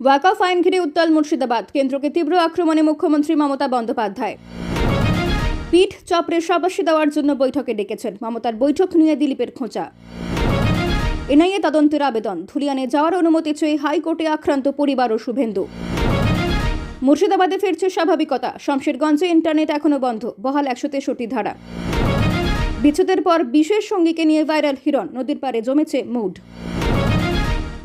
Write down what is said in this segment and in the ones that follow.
ওয়াকফ আইন ঘিরে উত্তাল মুর্শিদাবাদ, কেন্দ্রকে তীব্র আক্রমণে মুখ্যমন্ত্রী মমতা বন্দ্যোপাধ্যায়। পিঠ চপড়ে সাবাসী দেওয়ার জন্য বৈঠকে ডেকেছেন মমতার বৈঠক নিয়ে দিলীপের খোঁচা। এনআইএ তদন্তের আবেদন, ধুলিয়ানে যাওয়ার অনুমতি চেয়ে হাইকোর্টে আক্রান্ত পরিবার ও শুভেন্দু। মুর্শিদাবাদে ফিরছে স্বাভাবিকতা, শমশেরগঞ্জে ইন্টারনেট এখনও বন্ধ, বহাল একশো তেষট্টি ধারা। বিচ্ছেদের পর বিশেষ সঙ্গীকে নিয়ে ভাইরাল হিরণ, নদীর পাড়ে জমেছে মুড।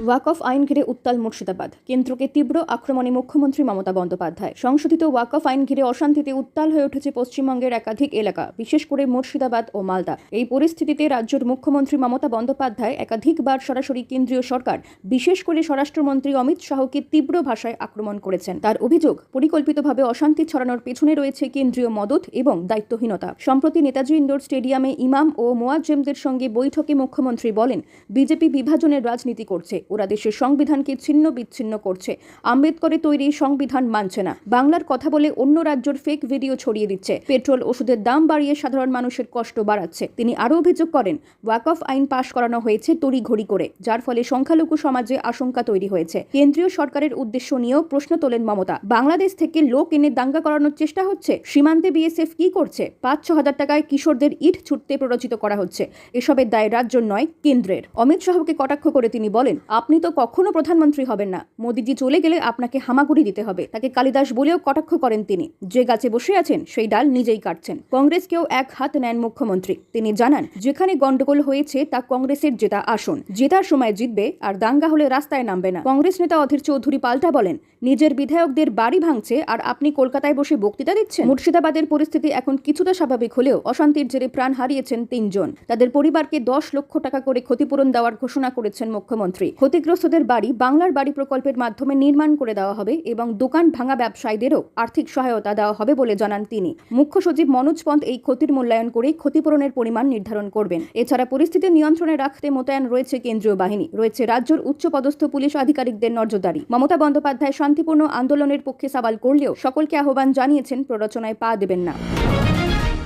ওয়াকফ আইন ঘিরে উত্তাল মুর্শিদাবাদ। কেন্দ্রকে তীব্র আক্রমণে মুখ্যমন্ত্রী মমতা বন্দ্যোপাধ্যায়। সংশোধিত ওয়াকফ আইন ঘিরে অশান্তিতে উত্তাল হয়ে উঠেছে পশ্চিমবঙ্গের একাধিক এলাকা, বিশেষ করে মুর্শিদাবাদ ও মালদা। এই পরিস্থিতিতে রাজ্যের মুখ্যমন্ত্রী মমতা বন্দ্যোপাধ্যায় একাধিকবার সরাসরি কেন্দ্রীয় সরকার, বিশেষ করে স্বরাষ্ট্রমন্ত্রী অমিত শাহকে তীব্র ভাষায় আক্রমণ করেছেন। তার অভিযোগ, পরিকল্পিতভাবে অশান্তি ছড়ানোর পেছনে রয়েছে কেন্দ্রীয় মদত এবং দায়িত্বহীনতা। সম্প্রতি নেতাজি ইন্ডোর স্টেডিয়ামে ইমাম ও মোয়াজ্জেমদের সঙ্গে বৈঠকে মুখ্যমন্ত্রী বলেন, বিজেপি বিভাজনের রাজনীতি করছে। ওরা দেশের সংবিধানকে ছিন্ন বিচ্ছিন্ন করছে। আম্বেদকরে তৈরি সংবিধান মানছে না। বাংলার কথা বলে অন্য রাজ্যের ফেক ভিডিও ছড়িয়ে দিচ্ছে। পেট্রোল ওষুধের দাম বাড়িয়ে সাধারণ মানুষের কষ্ট বাড়াচ্ছে। তিনি আরও অভিযোগ করেন ওয়াকফ আইন পাশ করানো হয়েছে তড়িঘড়ি করে, যার ফলে সংখ্যালঘু সমাজে আশঙ্কা তৈরি হয়েছে। কেন্দ্রীয় সরকারের উদ্দেশ্য নিয়েও প্রশ্ন তোলেন মমতা। বাংলাদেশ থেকে লোক এনে দাঙ্গা করানোর চেষ্টা হচ্ছে? সীমান্তে বিএসএফ কি করছে? পাঁচ ছ হাজার টাকায় কিশোরদের ইট ছুটতে প্ররোচিত করা হচ্ছে। এসবের দায় রাজ্য নয়, কেন্দ্রের। অমিত শাহকে কটাক্ষ করে তিনি বলেন আপনি তো কখনো প্রধানমন্ত্রী হবেন না। মোদিজি চলে গেলে আপনাকে হামাগুড়ি দিতে হবে। তাকে কালিদাস বলেও কটাক্ষ করেন তিনি। যে গাছে বসে আছেন, সেই ডাল নিজেই কাটছেন। কংগ্রেসকেও এক হাত নেন মুখ্যমন্ত্রী। তিনি জানান, যেখানে গন্ডগোল হয়েছে, তা কংগ্রেসের জেতা আসন। জেতার সময় জিতবে আর দাঙ্গা হলে রাস্তায় নামবে না। কংগ্রেস নেতা অধীর চৌধুরী পাল্টা বলেন, নিজের বিধায়কদের বাড়ি ভাঙছে আর আপনি কলকাতায় বসে বক্তৃতা দিচ্ছেন? মুর্শিদাবাদের পরিস্থিতি এখন কিছুটা স্বাভাবিক হলেও অশান্তির জেরে প্রাণ হারিয়েছেন তিনজন। তাদের পরিবারকে দশ লক্ষ টাকা করে ক্ষতিপূরণ দেওয়ার ঘোষণা করেছেন মুখ্যমন্ত্রী। ক্ষতিগ্রস্তদের বাড়ি বাংলার বাড়ি প্রকল্পের মাধ্যমে নির্মাণ করে দেওয়া হবে এবং দোকান ভাঙা ব্যবসায়ীদেরও আর্থিক সহায়তা দেওয়া হবে বলে জানান তিনি। মুখ্য সচিব মনোজ পন্থ এই ক্ষতির মূল্যায়ন করে ক্ষতিপূরণের পরিমাণ নির্ধারণ করবেন। এছাড়া পরিস্থিতি নিয়ন্ত্রণে রাখতে মোতায়েন রয়েছে কেন্দ্রীয় বাহিনী। রয়েছে রাজ্যের উচ্চপদস্থ পুলিশ আধিকারিকদের নজরদারি। মমতা বন্দ্যোপাধ্যায় শান্তিপূর্ণ আন্দোলনের পক্ষে সওয়াল করলেও সকলকে আহ্বান জানিয়েছেন, প্ররোচনায় পা দেবেন না।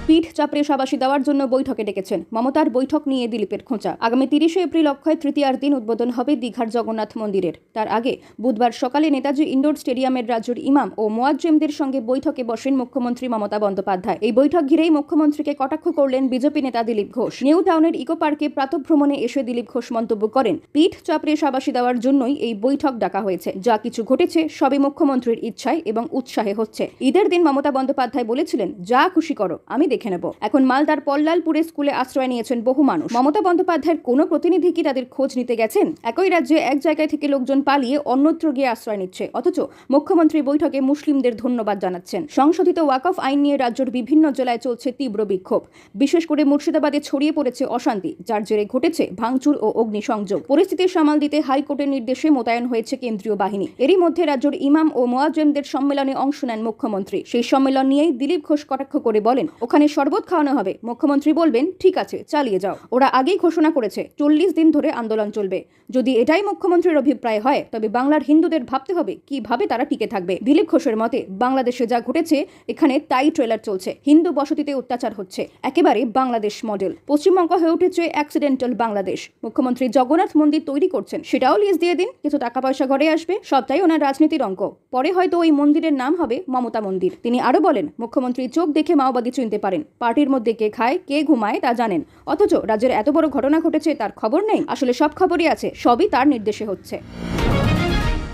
পিঠ চাপড়ে সাবাসী দেওয়ার জন্য বৈঠকে ডেকেছেন। মমতার বৈঠক নিয়ে দিলীপের খোঁচা। আগামী তিরিশে এপ্রিল অক্ষয় তৃতীয়ার দিন উদ্বোধন হবে দীঘার জগন্নাথ মন্দিরের। তার আগে বুধবার সকালে নেতাজি ইন্ডোর স্টেডিয়ামের রাজ্যের ইমাম ও মোয়াজ্জেমদের সঙ্গে বৈঠকে বসেন মুখ্যমন্ত্রী মমতা বন্দ্যোপাধ্যায়। এই বৈঠক ঘিরেই মুখ্যমন্ত্রীকে কটাক্ষ করলেন বিজেপি নেতা দিলীপ ঘোষ। নিউ টাউনের ইকো পার্কে প্রাতভ্রমণে এসে দিলীপ ঘোষ মন্তব্য করেন, পিঠ চাপড়ে সাবাসী দেওয়ার জন্যই এই বৈঠক ডাকা হয়েছে। যা কিছু ঘটেছে সবই মুখ্যমন্ত্রীর ইচ্ছায় এবং উৎসাহে হচ্ছে। ঈদের দিন মমতা বন্দ্যোপাধ্যায় বলেছিলেন, যা খুশি করো, আমি দেখে নেব। এখন মালদার পল্লালপুরে স্কুলে আশ্রয় নিয়েছেন বহু মানুষ। মমতা বন্দ্যোপাধ্যায়ের কোনো প্রতিনিধি কি তাদের খোঁজ নিতে গেছেন? একই রাজ্যে এক জায়গায় থেকে লোকজন পালিয়ে অন্যত্র গিয়ে আশ্রয় নিচ্ছে। অথচ মুখ্যমন্ত্রী বৈঠকে মুসলিমদের ধন্যবাদ জানাচ্ছেন। সংশোধিত ওয়াকফ আইন নিয়ে রাজ্যের বিভিন্ন জেলায় চলছে তীব্র বিক্ষোভ। বিশেষ করে মুর্শিদাবাদে ছড়িয়ে পড়েছে অশান্তি, যার জেরে ঘটেছে ভাঙচুর ও অগ্নিসংযোগ। পরিস্থিতি সামাল দিতে হাইকোর্টের নির্দেশে মোতায়েন হয়েছে কেন্দ্রীয় বাহিনী। এরই মধ্যে রাজ্যের ইমাম ও মোয়াজ্জেমদের সম্মেলনে অংশ নেন মুখ্যমন্ত্রী। সেই সম্মেলন নিয়েই দিলীপ ঘোষ কটাক্ষ করে বলেন, ওখানে শরবত খাওয়ানো হবে। মুখ্যমন্ত্রী বলবেন, ঠিক আছে, চালিয়ে যাও। ওরা আগেই ঘোষণা করেছে, চল্লিশ দিন ধরে আন্দোলন চলবে। যদি এটাই মুখ্যমন্ত্রীর অভিপ্রায় হয়, তবে বাংলার হিন্দুদের ভাবতে হবে, কীভাবে তারা টিকে থাকবে। দিলীপ ঘোষের মতে, বাংলাদেশে যা ঘটেছে, এখানে তাই ট্রেলার চলছে। হিন্দু বসতিতে অত্যাচার হচ্ছে। একেবারে বাংলাদেশ মডেল। পশ্চিমবঙ্গ হয়ে উঠেছে অ্যাক্সিডেন্টাল বাংলাদেশ। মুখ্যমন্ত্রী জগন্নাথ মন্দির তৈরি করছেন। সেটাও লিজ দিয়ে দিন, কিছু টাকা পয়সা ঘরে আসবে, সবটাই ওনার রাজনীতির অঙ্ক পরে হয়তো ওই মন্দিরের নাম হবে মমতা মন্দির। তিনি আরও বলেন, মুখ্যমন্ত্রী চোখ দেখে মাওবাদী চিনতে পারেন পার্টির মধ্যে কে খায়, কে ঘুমায় তা জানেন। অথচ রাজ্যের এত বড় ঘটনা ঘটেছে তার খবর নেই। আসলে সব খবরই আছে, সবই তার নির্দেশে হচ্ছে।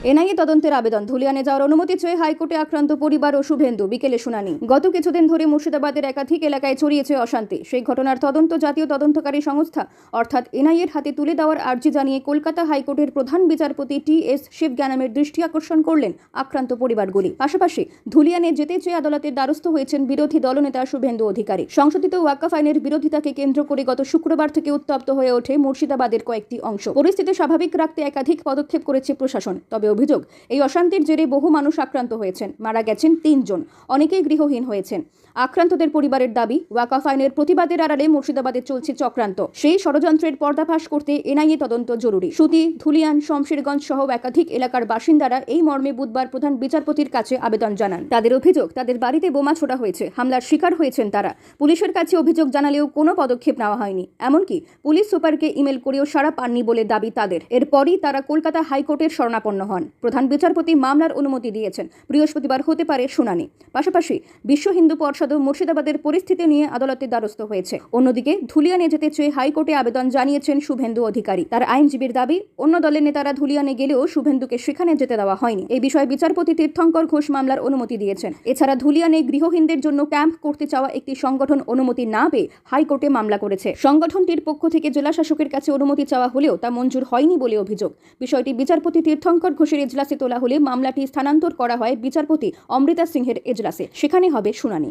এনআইএ তদন্তের আবেদন। ধুলিয়ানে যাওয়ার অনুমতি চেয়ে হাইকোর্টে আক্রান্ত পরিবার ও শুভেন্দু, বিকেলে শুনানি। গত কিছুদিন ধরে মুর্শিদাবাদের একাধিক এলাকায় ছড়িয়েছে অশান্তি। সেই ঘটনার তদন্ত জাতীয় তদন্তকারী সংস্থা, অর্থাৎ এনআইএর হাতে তুলে দেওয়ার আর্জি জানিয়ে কলকাতা হাইকোর্টের প্রধান বিচারপতি টি এস শিবজ্ঞানামের দৃষ্টি আকর্ষণ করলেন আক্রান্ত পরিবারগুলি। পাশাপাশি ধুলিয়ানে যেতে চেয়ে আদালতের দ্বারস্থ হয়েছেন বিরোধী দলনেতা শুভেন্দু অধিকারী। সংশোধিত ওয়াকাফ আইনের বিরোধিতাকে কেন্দ্র করে গত শুক্রবার থেকে উত্তপ্ত হয়ে ওঠে মুর্শিদাবাদের কয়েকটি অংশ। পরিস্থিতি স্বাভাবিক রাখতে একাধিক পদক্ষেপ করেছে প্রশাসন। তবে অভিযোগ, এই অশান্তির জেরে বহু মানুষ আক্রান্ত হয়েছেন, মারা গেছেন তিনজন, অনেকেই গৃহহীন হয়েছেন। আক্রান্তদের পরিবারের দাবি, ওয়াকাফ আইনের প্রতিবাদের আড়ালে মুর্শিদাবাদে চলছে চক্রান্ত। সেই ষড়যন্ত্রের পর্দাফাশ করতে এনআইএ তদন্ত জরুরি। সুতি, ধুলিয়ান, শমশেরগঞ্জ সহ একাধিক এলাকার বাসিন্দারা এই মর্মে বুধবার প্রধান বিচারপতির কাছে আবেদন জানান। তাদের অভিযোগ, তাদের বাড়িতে বোমা ছোড়া হয়েছে, হামলার শিকার হয়েছেন তারা। পুলিশের কাছে অভিযোগ জানালেও কোনো পদক্ষেপ নেওয়া হয়নি। এমনকি পুলিশ সুপারকে ইমেল করেও সাড়া পাননি বলে দাবি তাদের। এরপরই তারা কলকাতা হাইকোর্টের শরণাপন্ন হন। হন। প্রধান বিচারপতি মামলার অনুমতি দিয়েছেন। বৃহস্পতিবার হতে পারে শুনানি। পাশাপাশি বিশ্ব হিন্দু পর্ষদও মুর্শিদাবাদের পরিস্থিতি নিয়ে আদালতে দ্বারস্থ হয়েছে। অন্যদিকে ধুলিয়ানে যেতে চেয়ে হাইকোর্টে আবেদন জানিয়েছেন শুভেন্দু অধিকারী। তার আইনজীবীর দাবি, অন্য দলের নেতারা ধুলিয়ানে গেলেও শুভেন্দুকে সেখানে যেতে দেওয়া হয়নি। এই বিষয়ে বিচারপতি তীর্থঙ্কর ঘোষ মামলার অনুমতি দিয়েছেন। এছাড়া ধুলিয়ানে গৃহহীনদের জন্য ক্যাম্প করতে চাওয়া একটি সংগঠন অনুমতি না পেয়ে হাইকোর্টে মামলা করেছে। সংগঠনটির পক্ষ থেকে জেলা শাসকের কাছে অনুমতি চাওয়া হলেও তা মঞ্জুর হয়নি বলে অভিযোগ। বিষয়টি বিচারপতি তীর্থঙ্কর ঘোষের এজলাসে তোলা হলে মামলাটি স্থানান্তর করা হয় বিচারপতি অমৃতা সিংহের এজলাসে সেখানে হবে শুনানি।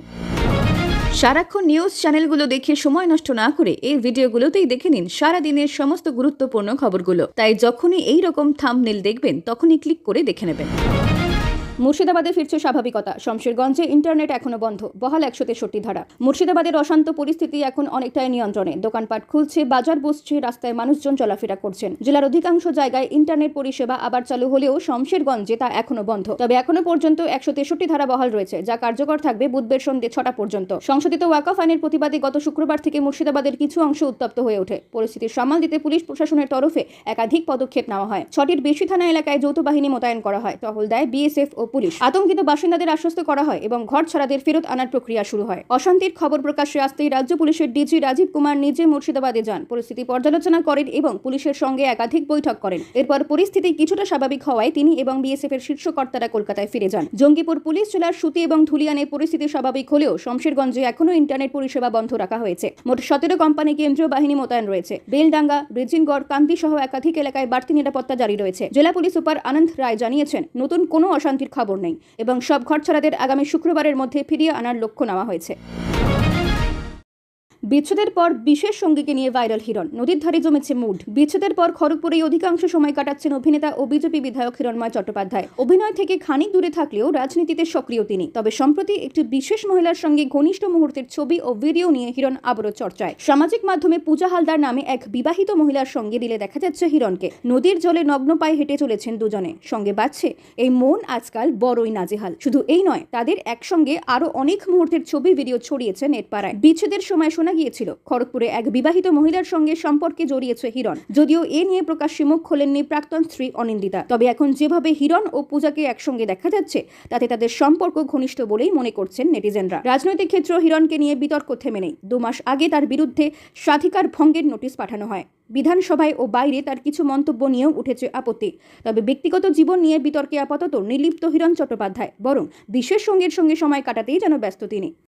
সারাক্ষণ নিউজ চ্যানেলগুলো দেখে সময় নষ্ট না করে এই ভিডিওগুলোতেই দেখে নিন সারা দিনের সমস্ত গুরুত্বপূর্ণ খবরগুলো। তাই যখনই এই রকম থাম্বনেল দেখবেন, তখনই ক্লিক করে দেখে নেবেন। মুর্শিদাবাদে ফিরছে স্বাভাবিকতা। শমশেরগঞ্জে ইন্টারনেট এখনও বন্ধ, বহাল একশো তেষট্টি ধারা। মুর্শিদাবাদের অশান্ত পরিস্থিতি এখন অনেকটাই নিয়ন্ত্রণে। দোকানপাট খুলছে, বাজার বসছে, রাস্তায় মানুষজন চলাফেরা করছেন। জেলার অধিকাংশ জায়গায় ইন্টারনেট পরিষেবা আবার চালু হলেও শমশেরগঞ্জে তা এখনও বন্ধ। তবে এখনও পর্যন্ত একশো তেষট্টি ধারা বহাল রয়েছে, যা কার্যকর থাকবে বুধবার সন্ধ্যে ছটা পর্যন্ত। সংশোধিত ওয়াকফ আইনের প্রতিবাদে গত শুক্রবার থেকে মুর্শিদাবাদের কিছু অংশ উত্তপ্ত হয়ে ওঠে। পরিস্থিতি সামাল দিতে পুলিশ প্রশাসনের তরফে একাধিক পদক্ষেপ নেওয়া হয়। ছটির বেশি থানা এলাকায় যৌথ বাহিনী মোতায়েন করা হয়। টহল দেয় বিএসএফ ও পুলিশ। আতঙ্কিত বাসিন্দাদের আশ্বস্ত করা হয় এবং ঘর ছাড়াদের ফেরত আনার প্রক্রিয়া শুরু হয়। অশান্তির খবর প্রকাশ্যে আসতেই রাজ্য পুলিশের ডিজি রাজীব কুমার নিজে মুর্শিদাবাদে যান। পরিস্থিতি পর্যালোচনা করেন এবং পুলিশের সঙ্গে একাধিক বৈঠক করেন। এরপর পরিস্থিতি কিছুটা স্বাভাবিক হওয়ায় তিনি এবং বিএসএফ এর শীর্ষ কর্তারা কলকাতায় ফিরে যান। জঙ্গিপুর পুলিশ জেলার সুতি এবং ধুলিয়ানে পরিস্থিতি স্বাভাবিক হলেও শমশেরগঞ্জে এখনও ইন্টারনেট পরিষেবা বন্ধ রাখা হয়েছে। মোট সতেরো কোম্পানি কেন্দ্রীয় বাহিনী মোতায়েন রয়েছে। বেলডাঙ্গা, ব্রিজিনগড় কান্তি সহ একাধিক এলাকায় বাড়তি নিরাপত্তা জারি রয়েছে। জেলা পুলিশ সুপার আনন্দ রায় জানিয়েছেন, নতুন কোনো অশান্তির খবর নেই এবং সব ঘরছড়াদের আগামী শুক্রবারের মধ্যে ফিরিয়ে আনার লক্ষ্য নেওয়া হয়েছে। বিচ্ছেদের পর বিশেষ সঙ্গীকে নিয়ে ভাইরাল হিরণ। নদীর ধারে জমেছে মুড। বিচ্ছেদের পর খড়গপুরেই অধিকাংশ সময় কাটাচ্ছেন অভিনেতা ও বিজেপি বিধায়ক হিরণময় চট্টোপাধ্যায়। অভিনয় থেকে খানিক দূরে থাকলেও রাজনীতিতে সক্রিয় তিনি। তবে সম্প্রতি একটি বিশেষ মহিলার সঙ্গে ঘনিষ্ঠ মুহূর্তের ছবি ও ভিডিও নিয়ে হিরণ আবারও চর্চায়। সামাজিক মাধ্যমে পূজা হালদার নামে এক বিবাহিত মহিলার সঙ্গে দিলে দেখা যাচ্ছে হিরণকে। নদীর জলে নগ্ন পায়ে হেঁটে চলেছেন দুজনে। সঙ্গে বাজছে এই মন আজকাল বড়ই নাজেহাল। শুধু এই নয়, তাদের একসঙ্গে আরও অনেক মুহূর্তের ছবি, ভিডিও ছড়িয়েছে নেটপাড়ায় বিচ্ছেদের সময় শোনা গিয়েছিল, খড়গপুরে এক বিবাহিত মহিলার সঙ্গে সম্পর্কে জড়িয়েছে হিরণ। যদিও এ নিয়ে প্রকাশ্যে মুখ খোলেননি প্রাক্তন স্ত্রী অনিন্দিতা। তবে এখন যেভাবে হিরণ ও পূজাকে একসঙ্গে দেখা যাচ্ছে, তাতে তাদের সম্পর্ক ঘনিষ্ঠ বলেই মনে করছেন নেটিজেনরা। রাজনৈতিক ক্ষেত্র হিরণকে নিয়ে বিতর্ক থেমে নেই। দু মাস আগে তার বিরুদ্ধে স্বাধিকার ভঙ্গের নোটিশ পাঠানো হয়। বিধানসভায় ও বাইরে তার কিছু মন্তব্য নিয়েও উঠেছে আপত্তি। তবে ব্যক্তিগত জীবন নিয়ে বিতর্কে আপাতত নির্লিপ্ত হিরণ চট্টোপাধ্যায়, বরং বিশেষ সঙ্গীর সঙ্গে সময় কাটাতেই যেন ব্যস্ত তিনি।